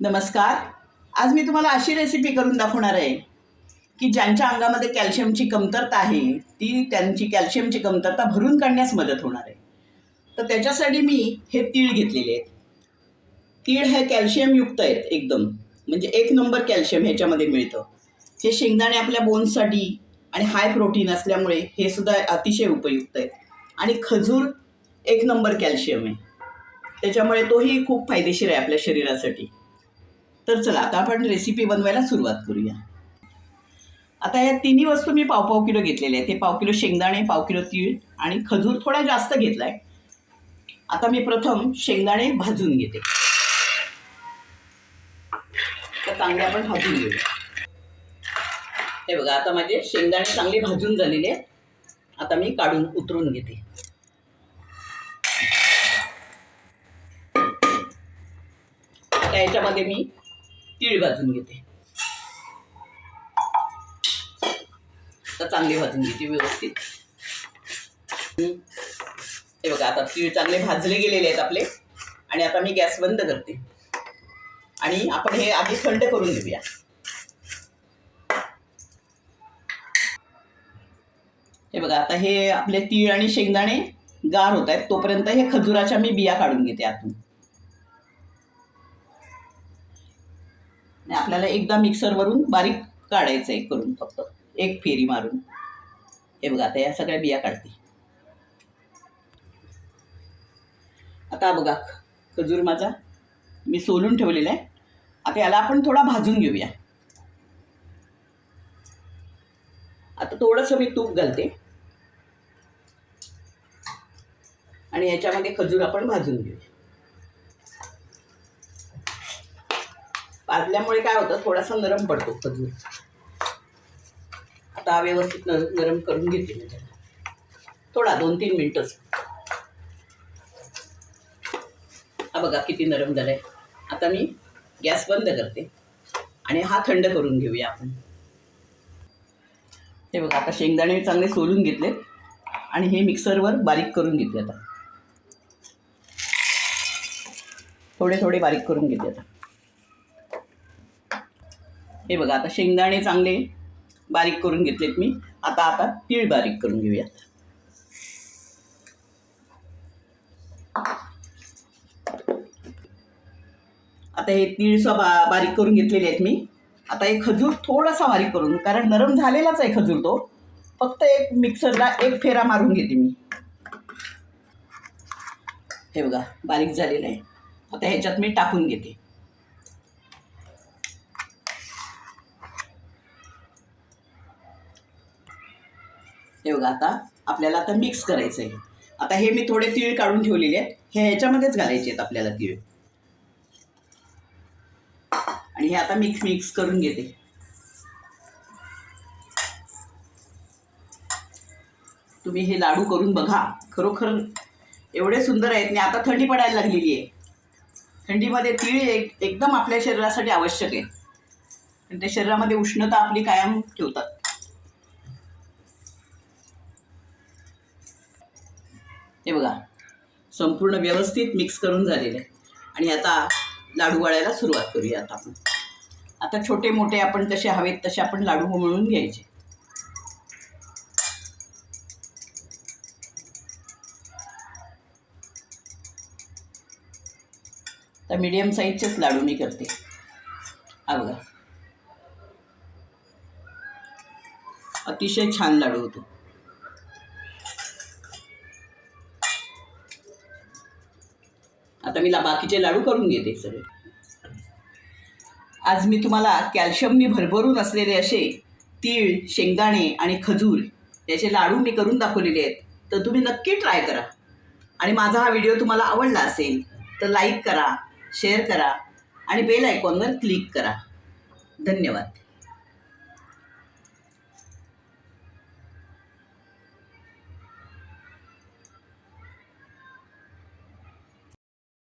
नमस्कार. आज मी तुम्हाला अशी रेसिपी करून दाखवणार आहे की ज्यांच्या अंगामध्ये कॅल्शियमची कमतरता आहे ती त्यांची कॅल्शियमची कमतरता भरून काढण्यास मदत होणार आहे. तर त्याच्यासाठी मी हे तीळ घेतलेले आहेत. तीळ हे कॅल्शियमयुक्त आहेत एकदम. म्हणजे एक नंबर कॅल्शियम ह्याच्यामध्ये मिळतं. हे शेंगदाणे आपल्या बोन्ससाठी आणि हाय प्रोटीन असल्यामुळे हे सुद्धा अतिशय उपयुक्त आहेत. आणि खजूर एक नंबर कॅल्शियम आहे. त्याच्यामुळे तोही खूप फायदेशीर आहे आपल्या शरीरासाठी. तर चला आता आपण रेसिपी बनवायला सुरुवात करूया. आता या तिन्ही वस्तू मी पाव पाव किलो घेतलेल्या आहेत. हे पाव किलो शेंगदाणे पाव किलो तीळ आणि खजूर थोडा जास्त घेतला आहे आता मी प्रथम शेंगदाणे भाजून घेते. तर चांगले आपण भाजून घेऊया. हे बघा आता माझे शेंगदाणे चांगले भाजून झालेले आहेत. आता मी काढून उतरून घेते. आता याच्यामध्ये मी तीळ भाजून घेते. तर चांगले भाजून घेते व्यवस्थित. हे बघा आता तीळ चांगले भाजले गेलेले आहेत आपले. आणि आता मी गॅस बंद करते. आणि आपण हे आधी थंड करून घेऊया. हे बघा आता हे आपले तीळ आणि शेंगदाणे गार होत आहेत. तोपर्यंत हे खजुराच्या मी बिया काढून घेते आतून. आणि आपल्याला एकदा मिक्सरवरून बारीक काढायचं आहे करून फक्त. एक फेरी मारून. हे बघा आता या सगळ्या बिया काढते. आता बघा खजूर माझा मी सोलून ठेवलेला आहे. आता याला आपण थोडा भाजून घेऊया. आता थोडंसं मी तूप घालते. आणि याच्यामध्ये खजूर आपण भाजून घेऊया. भाजल्यामुळे काय होतं थोडासा नरम पडतो खजूर. आता व्यवस्थित नर नरम करून घेते मी त्याला. थोडा दोन तीन मिनटंच. हा बघा किती नरम झालंय. आता मी गॅस बंद करते. आणि हा थंड करून घेऊया आपण. हे बघा आता शेंगदाणे चांगले सोलून घेतले. आणि हे मिक्सरवर बारीक करून घेतले आता. थोडे थोडे बारीक करून घेते आता. हे बघा आता शेंगदाणे चांगले बारीक करून घेतलेत मी. आता आता तीळ बारीक करून घेऊया. आता हे तीळ बा बारीक करून घेतलेले आहेत मी. आता हे खजूर थोडासा बारीक करून कारण नरम झालेलाच आहे खजूर तो. फक्त एक मिक्सरला एक फेरा मारून घेते मी. हे बघा बारीक झालेलं आहे. आता ह्याच्यात मी टाकून घेते. हे बघा आता. आपल्याला आता मिक्स करायचं आहे आता हे मी थोडे तीळ काढून ठेवलेले आहेत. हे ह्याच्यामध्येच घालायचे आहेत आपल्याला तीळ. आणि हे आता मिक्स मिक्स करून घेते. तुम्ही हे लाडू करून बघा. खरोखर एवढे सुंदर आहेत. आणि आता थंडी पडायला लागलेली आहे. थंडीमध्ये तीळ एक एकदम आपल्या शरीरासाठी आवश्यक आहे. आणि ते शरीरामध्ये उष्णता आपली कायम ठेवतात. हे बघा. संपूर्ण व्यवस्थित मिक्स करून झालेलं आहे. आणि आता लाडू वळायला सुरुवात करूया आता आपण. आता छोटे मोठे आपण कसे हवेत तसे आपण लाडू मिळून घ्यायचे. तर मीडियम साईजचेच लाडू मी करते. हा बघा. अतिशय छान लाडू होतो. आता मी ला बाकीचे लाडू करून घेते सगळे. आज मी तुम्हाला कॅल्शियमनी भरभरून असलेले असे तीळ शेंगदाणे आणि खजूर याचे लाडू मी करून दाखवलेले आहेत. तर तुम्ही नक्की ट्राय करा. आणि माझा हा व्हिडिओ तुम्हाला आवडला असेल तर लाईक करा शेअर करा आणि बेल आयकॉनवर क्लिक करा. धन्यवाद.